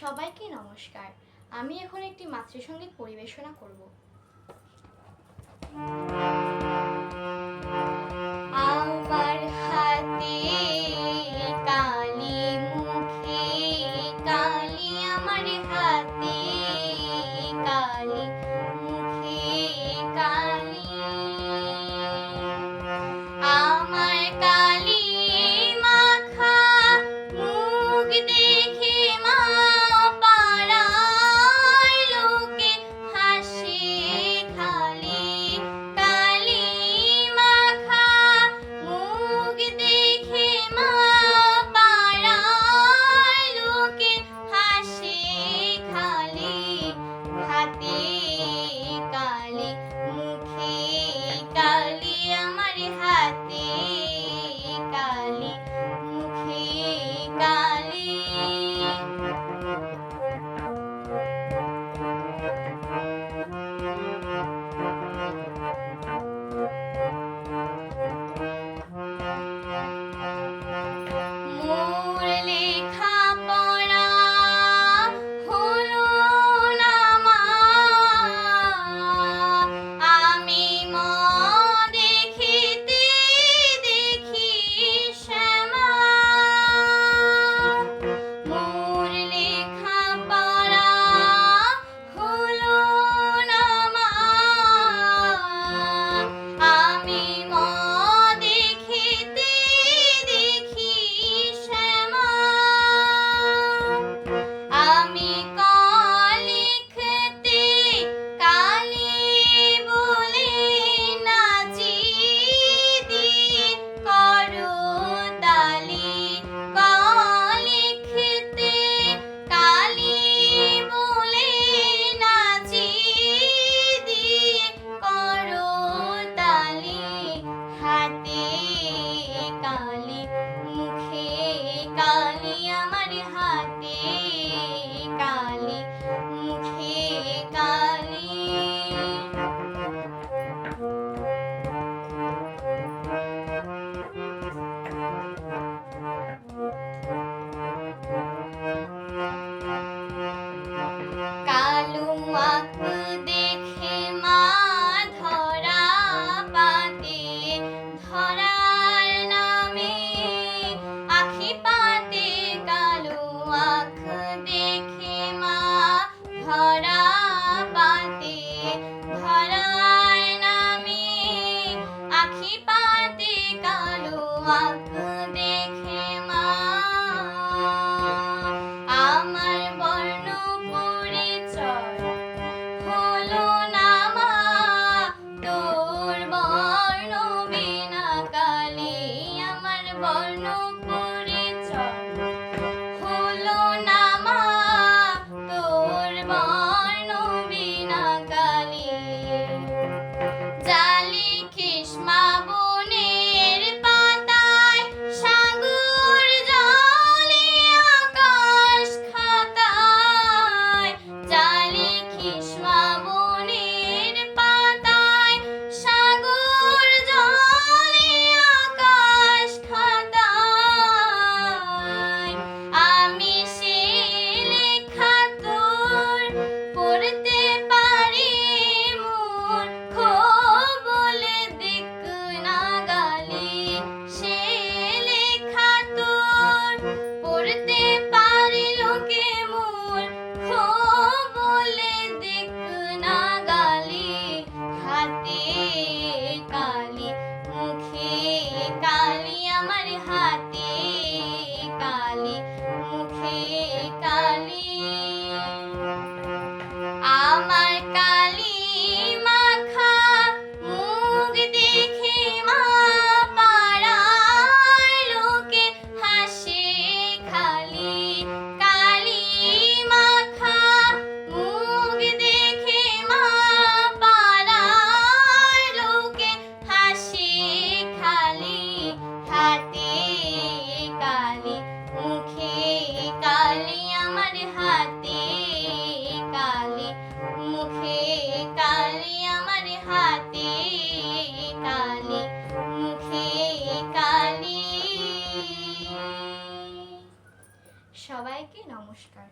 সবাইকে নমস্কার। আমি এখন একটি মাতৃসঙ্গীত পরিবেশনা করব। বর্ণ নমস্কার